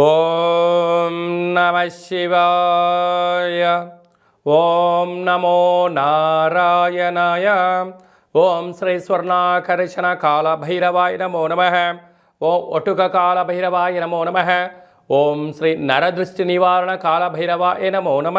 ఓం నమ శివాయ ఓం నమో నారాయణాయ ఓం శ్రీ స్వర్ణాకర్షణ కాల భైరవాయ నమో నమ ఓం ఒటుక కాల భైరవాయ నమో నమ ఓం శ్రీ నరదృష్టి నివారణ కాల భైరవాయ నమో నమ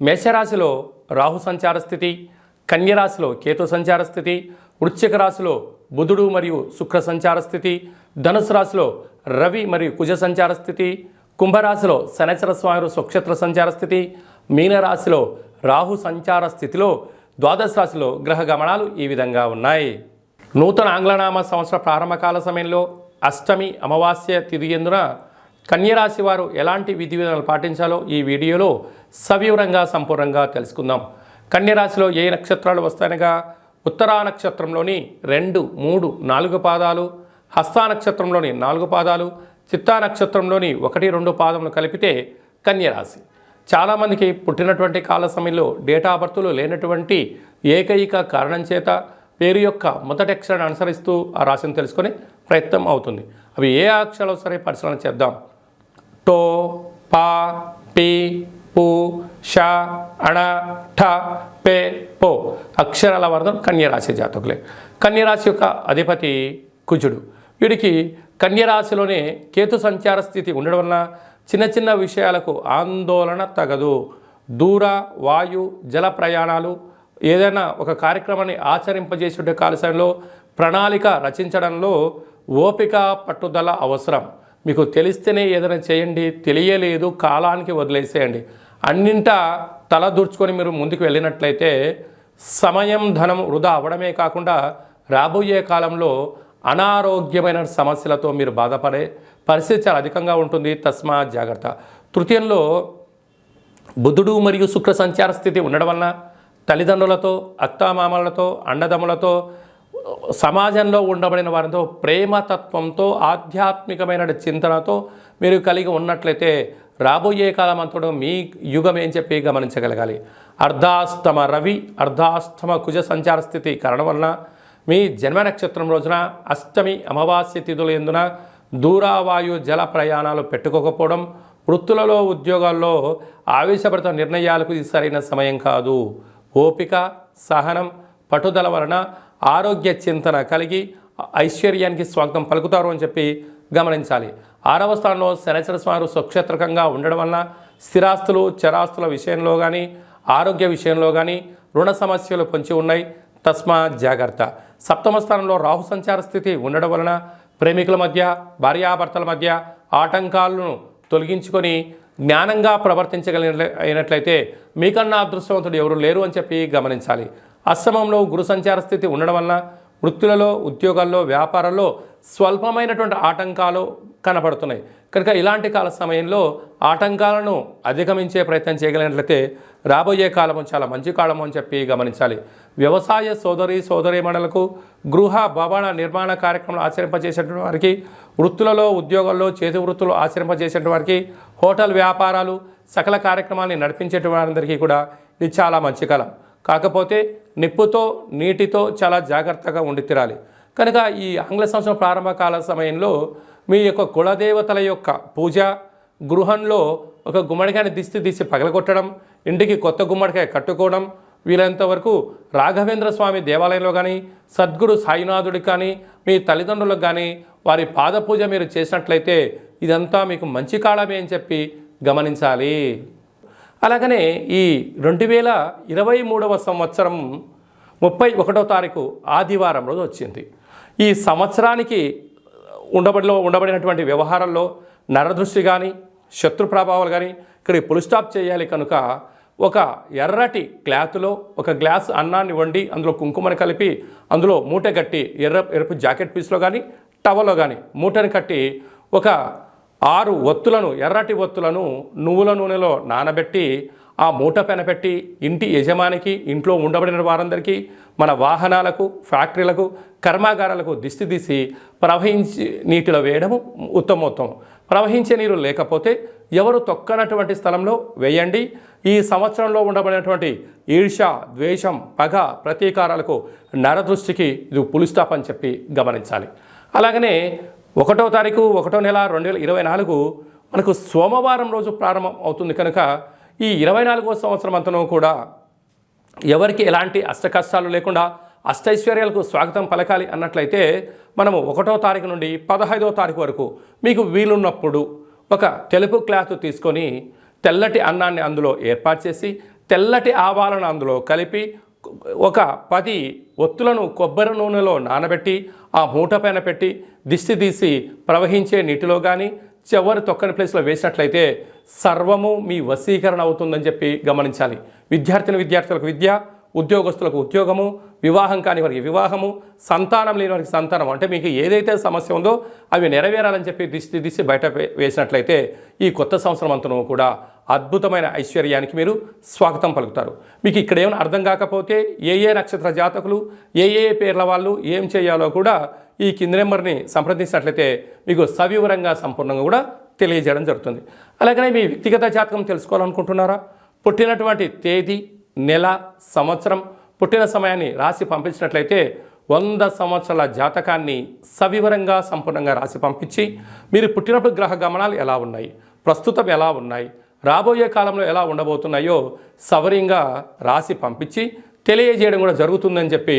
మేషరాశిలో రాహు సంచార స్థితి కన్యరాశిలో కేతు సంచార స్థితి వృశ్చిక రాశిలో బుధుడు మరియు శుక్ర సంచార స్థితి ధనుసు రాశిలో రవి మరియు కుజ సంచార స్థితి కుంభరాశిలో శనచర స్వామి సుక్షత్ర సంచార స్థితి మీనరాశిలో రాహు సంచార స్థితిలో ద్వాదశ రాశిలో గ్రహ గమనాలు ఈ విధంగా ఉన్నాయి. నూతన ఆంగ్లనామ సంవత్సర ప్రారంభకాల సమయంలో అష్టమి అమావాస్య తిరిగి ఎందున కన్యరాశి వారు ఎలాంటి విధి విధానాలు పాటించాలో ఈ వీడియోలో సవివరంగా సంపూర్ణంగా తెలుసుకుందాం. కన్యరాశిలో ఏ నక్షత్రాలు వస్తాయనగా ఉత్తరా నక్షత్రంలోని రెండు మూడు నాలుగు పాదాలు హస్తా నక్షత్రంలోని నాలుగు పాదాలు చిత్తా నక్షత్రంలోని ఒకటి రెండు పాదములు కలిపితే కన్యరాశి. చాలామందికి పుట్టినటువంటి కాల సమయంలో డేటా బర్త్లు లేనటువంటి ఏకైక కారణం చేత పేరు యొక్క మొదటి అక్షరాన్ని అనుసరిస్తూ ఆ రాశిని తెలుసుకునే ప్రయత్నం అవుతుంది. అవి ఏ అక్షరాలు సరే పరిశీలన చేద్దాం. టో పా పి ఉ ష అణ ఠ పే పో. అక్షరాల వర్ధం కన్యరాశి జాతకులే. కన్యరాశి యొక్క అధిపతి కుజుడు. వీడికి కన్యరాశిలోనే కేతు సంచార స్థితి ఉండడం వలన చిన్న చిన్న విషయాలకు ఆందోళన తగదు. దూర వాయు జల ప్రయాణాలు ఏదైనా ఒక కార్యక్రమాన్ని ఆచరింపజేసే కాలశంలో ప్రణాళిక రచించడంలో ఓపిక పట్టుదల అవసరం. మీకు తెలిస్తేనే ఏదైనా చేయండి తెలియలేదు కాలానికి వదిలేసేయండి. అన్నింట తలదూర్చుకొని మీరు ముందుకు వెళ్ళినట్లయితే సమయం ధనం వృధా అవ్వడమే కాకుండా రాబోయే కాలంలో అనారోగ్యమైన సమస్యలతో మీరు బాధపడే పరిస్థితి చాలా అధికంగా ఉంటుంది. తస్మా జాగ్రత్త. తృతీయంలో బుధుడు మరియు శుక్ర సంచార స్థితి ఉండడం వలన తల్లిదండ్రులతో అత్తామామలతో అండదమ్ములతో సమాజంలో ఉండబడిన వారితో ప్రేమతత్వంతో ఆధ్యాత్మికమైన చింతనతో మీరు కలిగి ఉన్నట్లయితే రాబోయే కాలం అంతటా మీ యుగం ఏం చెప్పి గమనించగలగాలి? అర్ధాష్టమ రవి అర్ధాష్టమ కుజ సంచార స్థితి కారణం వలన మీ జన్మ నక్షత్రం రోజున అష్టమి అమావాస్య తిథుల ఎందున దూరావాయు జల ప్రయాణాలు పెట్టుకోకపోవడం వృత్తులలో ఉద్యోగాల్లో ఆవేశపడత నిర్ణయాలకు ఇది సరైన సమయం కాదు. ఓపిక సహనం పట్టుదల వలన ఆరోగ్య చింతన కలిగి ఐశ్వర్యానికి స్వాగతం పలుకుతారు అని చెప్పి గమనించాలి. ఆరవ స్థానంలో శనచర స్వామి స్వక్షేత్రకంగా ఉండడం వలన స్థిరాస్తులు చరాస్తుల విషయంలో కానీ ఆరోగ్య విషయంలో కానీ రుణ సమస్యలు పొంచి ఉన్నాయి. తస్మా జాగ్రత్త. సప్తమ స్థానంలో రాహు సంచార స్థితి ఉండడం వలన ప్రేమికుల మధ్య భార్యాభర్తల మధ్య ఆటంకాలను తొలగించుకొని జ్ఞానంగా ప్రవర్తించగలిగిన అయినట్లయితే మీకన్నా అదృష్టవంతుడు ఎవరు లేరు అని చెప్పి గమనించాలి. అశ్రమంలో గురు సంచార స్థితి ఉండడం వలన వృత్తులలో ఉద్యోగాల్లో వ్యాపారాల్లో స్వల్పమైనటువంటి ఆటంకాలు కనపడుతున్నాయి కనుక ఇలాంటి కాల సమయంలో ఆటంకాలను అధిగమించే ప్రయత్నం చేయగలిగినట్లయితే రాబోయే కాలము చాలా మంచి కాలము అని చెప్పి గమనించాలి. వ్యవసాయ సోదరి సోదరీమణులకు గృహ భవన నిర్మాణ కార్యక్రమాలు ఆచరింపజేసేటువంటి వారికి వృత్తులలో ఉద్యోగాల్లో చేతి వృత్తులు ఆచరింపజేసేటువంటి వారికి హోటల్ వ్యాపారాలు సకల కార్యక్రమాన్ని నడిపించేటువంటి వారందరికీ కూడా ఇది చాలా మంచి కాలం. కాకపోతే నిప్పుతో నీటితో చాలా జాగ్రత్తగా ఉండి తీరాలి. కనుక ఈ ఆంగ్ల సంవత్సరం ప్రారంభకాల సమయంలో మీ యొక్క కులదేవతల యొక్క పూజ గృహంలో ఒక గుమ్మడికాయని దిష్టి తీసి పగలగొట్టడం ఇంటికి కొత్త గుమ్మడికాయ కట్టుకోవడం వీలైనంత వరకు రాఘవేంద్ర స్వామి దేవాలయంలో కానీ సద్గురు సాయినాథుడికి కానీ మీ తల్లిదండ్రులకు కానీ వారి పాద పూజ మీరు చేసినట్లయితే ఇదంతా మీకు మంచి కాలమే అని చెప్పి గమనించాలి. అలాగనే ఈ రెండు వేల ఇరవై మూడవ సంవత్సరం ముప్పై ఒకటో తారీఖు ఆదివారం రోజు వచ్చింది. ఈ సంవత్సరానికి ఉండబడిలో ఉండబడినటువంటి వ్యవహారంలో నరదృష్టి కానీ శత్రు ప్రభావాలు కానీ ఇక్కడ పుల్ స్టాప్ చేయాలి కనుక ఒక ఎర్రటి క్లాత్లో ఒక గ్లాస్ అన్నాన్ని వండి అందులో కుంకుమని కలిపి అందులో మూట కట్టి ఎర్ర ఎరుపు జాకెట్ పీస్లో కానీ టవల్లో కానీ మూటని కట్టి ఒక ఆరు ఒత్తులను ఎర్రటి ఒత్తులను నువ్వుల నూనెలో నానబెట్టి ఆ మూట పెనపెట్టి ఇంటి యజమానికి ఇంట్లో ఉండబడిన వారందరికీ మన వాహనాలకు ఫ్యాక్టరీలకు కర్మాగారాలకు దిష్టి తీసి ప్రవహించి నీటిలో వేయడము ఉత్తమోత్తమం. ప్రవహించే నీరు లేకపోతే ఎవరు తొక్కనటువంటి స్థలంలో వేయండి. ఈ సంవత్సరంలో ఉండబడినటువంటి ఈర్ష ద్వేషం పగ ప్రతీకారాలకు నరదృష్టికి ఇది పులిస్టాప్ అని చెప్పి గమనించాలి. అలాగనే ఒకటో తారీఖు ఒకటో నెల రెండు వేల ఇరవై నాలుగు మనకు సోమవారం రోజు ప్రారంభం అవుతుంది కనుక ఈ ఇరవై నాలుగో సంవత్సరం అంతను కూడా ఎవరికి ఎలాంటి అష్ట కష్టాలు లేకుండా అష్టైశ్వర్యాలకు స్వాగతం పలకాలి అన్నట్లయితే మనము ఒకటో తారీఖు నుండి పదహైదో తారీఖు వరకు మీకు వీలున్నప్పుడు ఒక తెలుపు క్లాత్ తీసుకొని తెల్లటి అన్నాన్ని అందులో ఏర్పాటు చేసి తెల్లటి ఆవాలను అందులో కలిపి ఒక పది ఒత్తులను కొబ్బరి నూనెలో నానబెట్టి ఆ మూట పైన పెట్టి దిష్టి తీసి ప్రవహించే నీటిలో కానీ చివరి తొక్కని ప్లేస్లో వేసినట్లయితే సర్వము మీ వశీకరణ అవుతుందని చెప్పి గమనించాలి. విద్యార్థిని విద్యార్థులకు విద్య ఉద్యోగస్తులకు ఉద్యోగము వివాహం కాని వారికి వివాహము సంతానం లేని వారికి సంతానం. అంటే మీకు ఏదైతే సమస్య ఉందో అవి నెరవేరాలని చెప్పి దిష్టి దిష్టి బయట వేసినట్లయితే ఈ కొత్త సంవత్సరం అంతను కూడా అద్భుతమైన ఐశ్వర్యానికి మీరు స్వాగతం పలుకుతారు. మీకు ఇక్కడ ఏమైనా అర్థం కాకపోతే ఏ ఏ నక్షత్ర జాతకులు ఏ ఏ పేర్ల వాళ్ళు ఏం చేయాలో కూడా ఈ కింది నెంబర్ని సంప్రదించినట్లయితే మీకు సవివరంగా సంపూర్ణంగా కూడా తెలియజేయడం జరుగుతుంది. అలాగనే మీ వ్యక్తిగత జాతకం తెలుసుకోవాలనుకుంటున్నారా? పుట్టినటువంటి తేదీ నెల సంవత్సరం పుట్టిన సమయాన్ని రాసి పంపించినట్లయితే వంద సంవత్సరాల జాతకాన్ని సవివరంగా సంపూర్ణంగా రాసి పంపించి మీరు పుట్టినప్పుడు గ్రహ గమనాలు ఎలా ఉన్నాయి? ప్రస్తుతం ఎలా ఉన్నాయి? రాబోయే కాలంలో ఎలా ఉండబోతున్నాయో సవరంగా రాసి పంపించి తెలియజేయడం కూడా జరుగుతుందని చెప్పి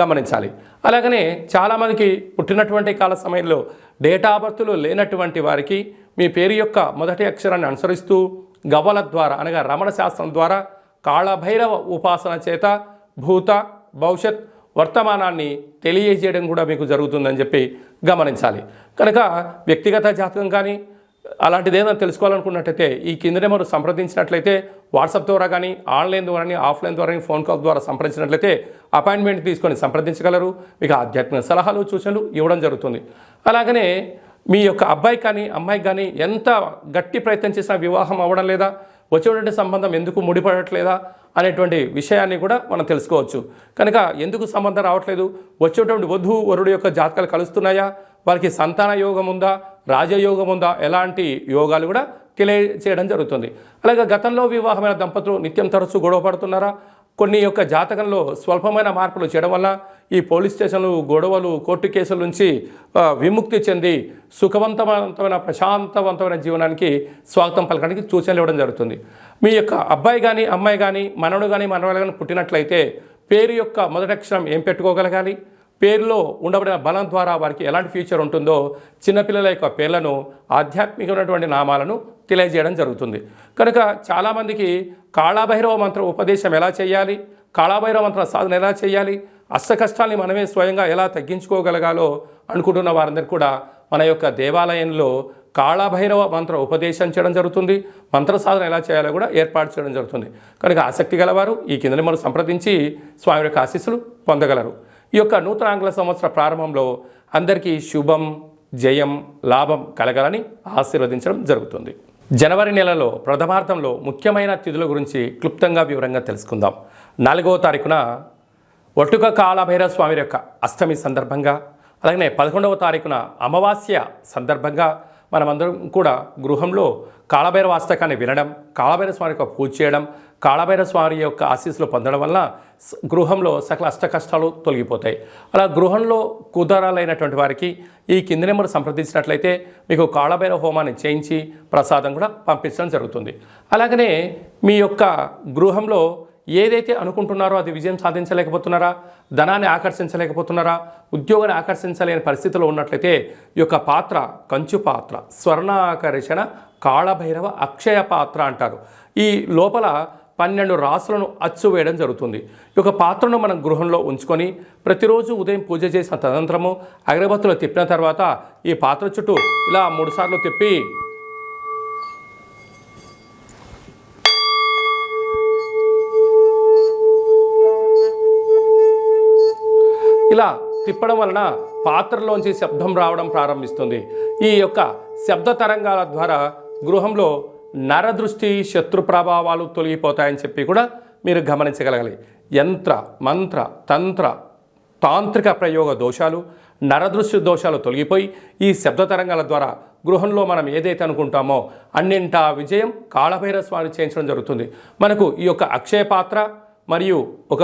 గమనించాలి. అలాగనే చాలామందికి పుట్టినటువంటి కాల సమయంలో డేటా బర్త్లు లేనటువంటి వారికి మీ పేరు యొక్క మొదటి అక్షరాన్ని అనుసరిస్తూ గవల ద్వారా అనగా రమణ శాస్త్రం ద్వారా కాళభైరవ ఉపాసన చేత భూత భవిష్యత్ వర్తమానాన్ని తెలియజేయడం కూడా మీకు జరుగుతుందని చెప్పి గమనించాలి. కనుక వ్యక్తిగత జాతకం కానీ అలాంటిది ఏదైనా తెలుసుకోవాలనుకున్నట్టయితే ఈ కింద నెంబర్ సంప్రదించినట్లయితే వాట్సాప్ ద్వారా కానీ ఆన్లైన్ ద్వారా కానీ ఆఫ్లైన్ ద్వారా కానీ ఫోన్ కాల్ ద్వారా సంప్రదించినట్లయితే అపాయింట్మెంట్ తీసుకొని సంప్రదించగలరు. మీకు ఆధ్యాత్మిక సలహాలు సూచనలు ఇవ్వడం జరుగుతుంది. అలాగనే మీ యొక్క అబ్బాయి కానీ అమ్మాయి కానీ ఎంత గట్టి ప్రయత్నం చేసినా వివాహం అవ్వడం లేదా వచ్చేటువంటి సంబంధం ఎందుకు ముడిపడట్లేదా అనేటువంటి విషయాన్ని కూడా మనం తెలుసుకోవచ్చు. కనుక ఎందుకు సంబంధం రావట్లేదు? వచ్చేటువంటి వధువు వరుడు యొక్క జాతకాలు కలుస్తున్నాయా? వారికి సంతాన యోగం ఉందా? రాజయోగం ఉందా? ఎలాంటి యోగాలు కూడా తెలియచేయడం జరుగుతుంది. అలాగే గతంలో వివాహమైన దంపతులు నిత్యం తరచూ గొడవ పడుతున్నారా? కొన్ని యొక్క జాతకంలో స్వల్పమైన మార్పులు చేయడం వల్ల ఈ పోలీస్ స్టేషన్లు గొడవలు కోర్టు కేసుల నుంచి విముక్తి చెంది సుఖవంతవంతమైన ప్రశాంతవంతమైన జీవనానికి స్వాగతం పలకడానికి సూచనలు ఇవ్వడం జరుగుతుంది. మీ యొక్క అబ్బాయి కానీ అమ్మాయి కానీ మనవడు కానీ మనవడు కానీ పుట్టినట్లయితే పేరు యొక్క మొదటి అక్షరం ఏం పెట్టుకోగలగాలి? పేరులో ఉండబడిన బలం ద్వారా వారికి ఎలాంటి ఫ్యూచర్ ఉంటుందో చిన్నపిల్లల యొక్క పేర్లను ఆధ్యాత్మికమైనటువంటి నామాలను తెలియజేయడం జరుగుతుంది. కనుక చాలామందికి కాళాభైరవ మంత్ర ఉపదేశం ఎలా చేయాలి కాళాభైరవ మంత్ర సాధన ఎలా చేయాలి అష్ట కష్టాల్ని మనమే స్వయంగా ఎలా తగ్గించుకోగలగాలో అనుకుంటున్న వారందరికీ కూడా మన యొక్క దేవాలయంలో కాళాభైరవ మంత్ర ఉపదేశం చేయడం జరుగుతుంది. మంత్ర సాధన ఎలా చేయాలో కూడా ఏర్పాటు చేయడం జరుగుతుంది. కనుక ఆసక్తి గలవారు ఈ కిందని మనం సంప్రదించి స్వామి యొక్క ఆశీస్సులు పొందగలరు. ఈ యొక్క నూతన ఆంగ్ల సంవత్సర ప్రారంభంలో అందరికీ శుభం జయం లాభం కలగాలని ఆశీర్వదించడం జరుగుతుంది. జనవరి నెలలో ప్రథమార్థంలో ముఖ్యమైన తిథుల గురించి క్లుప్తంగా వివరంగా తెలుసుకుందాం. నాలుగవ తారీఖున ఒట్టుక కాళభైరవ స్వామి యొక్క అష్టమి సందర్భంగా అలాగనే పదకొండవ తారీఖున అమావాస్య సందర్భంగా మనమందరం కూడా గృహంలో కాళభైరవ అష్టకాన్ని వినడం కాళభైర స్వామి యొక్క పూజ చేయడం కాళభైర స్వామి యొక్క ఆశీస్సులు పొందడం వల్ల గృహంలో సకల అష్ట కష్టాలు తొలగిపోతాయి. అలా గృహంలో కుదరాలైనటువంటి వారికి ఈ కింది నెంబర్ సంప్రదించినట్లయితే మీకు కాళభైర హోమాన్ని చేయించి ప్రసాదం కూడా పంపించడం జరుగుతుంది. అలాగనే మీ యొక్క గృహంలో ఏదైతే అనుకుంటున్నారో అది విజయం సాధించలేకపోతున్నారా ధనాన్ని ఆకర్షించలేకపోతున్నారా ఉద్యోగాన్ని ఆకర్షించలేని పరిస్థితిలో ఉన్నట్లయితే ఈ యొక్క పాత్ర కంచు పాత్ర స్వర్ణాకర్షణ కాళభైరవ అక్షయ పాత్ర అంటారు. ఈ లోపల పన్నెండు రాసులను అచ్చు వేయడం జరుగుతుంది. ఈ యొక్క పాత్రను మనం గృహంలో ఉంచుకొని ప్రతిరోజు ఉదయం పూజ చేసిన తదనంతరము అగరబత్తులు తిప్పిన తర్వాత ఈ పాత్ర చుట్టూ ఇలా మూడుసార్లు తిప్పి ఇలా తిప్పడం వలన పాత్రలోంచి శబ్దం రావడం ప్రారంభిస్తుంది. ఈ యొక్క శబ్ద తరంగాల ద్వారా గృహంలో నరదృష్టి శత్రు ప్రభావాలు తొలగిపోతాయని చెప్పి కూడా మీరు గమనించగలగాలి. యంత్ర మంత్ర తంత్ర తాంత్రిక ప్రయోగ దోషాలు నరదృష్టి దోషాలు తొలగిపోయి ఈ శబ్ద తరంగాల ద్వారా గృహంలో మనం ఏదైతే అనుకుంటామో అన్నింటా విజయం కాళభైర స్వామి చేయించడం జరుగుతుంది. మనకు ఈ యొక్క అక్షయ పాత్ర మరియు ఒక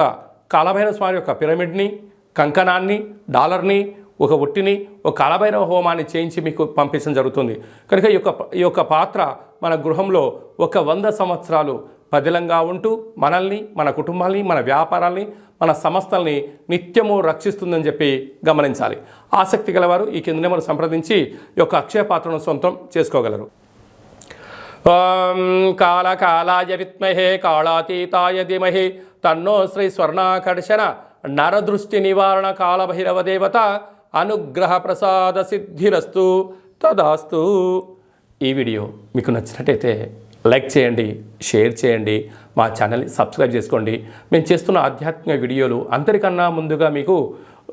కాలభైర స్వామి యొక్క పిరమిడ్ని కంకణాన్ని డాలర్ని ఒక ఒట్టిని ఒక కాలభైరవ హోమాన్ని చేయించి మీకు పంపించడం జరుగుతుంది. కనుక ఈ యొక్క ఈ యొక్క పాత్ర మన గృహంలో ఒక వంద సంవత్సరాలు పదిలంగా ఉంటూ మనల్ని మన కుటుంబాల్ని మన వ్యాపారాల్ని మన సంస్థల్ని నిత్యము రక్షిస్తుందని చెప్పి గమనించాలి. ఆసక్తి గలవారు ఈ కింద నెంబర్ సంప్రదించి ఈ యొక్క అక్షయ పాత్రను సొంతం చేసుకోగలరు. ఓం విత్మహే విద్మహే కాళాతీతాయ ధీమహి తన్నో శ్రీ స్వర్ణాకర్షణ నరదృష్టి నివారణ కాలభైరవ దేవత అనుగ్రహ ప్రసాద సిద్ధిరస్తు. తదాస్తు. ఈ వీడియో మీకు నచ్చినట్టయితే లైక్ చేయండి షేర్ చేయండి మా ఛానల్ని సబ్స్క్రైబ్ చేసుకోండి. మేము చేస్తున్న ఆధ్యాత్మిక వీడియోలు అందరికన్నా ముందుగా మీకు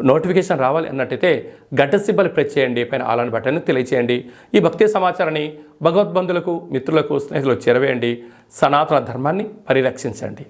నోటిఫికేషన్ రావాలి అన్నట్టయితే గడ్డ సిబ్బలు ప్రెస్ చేయండి పైన ఆలని బటన్ తెలియచేయండి. ఈ భక్తి సమాచారాన్ని భగవద్బంధులకు మిత్రులకు స్నేహితులకు చేరవేయండి. సనాతన ధర్మాన్ని పరిరక్షించండి.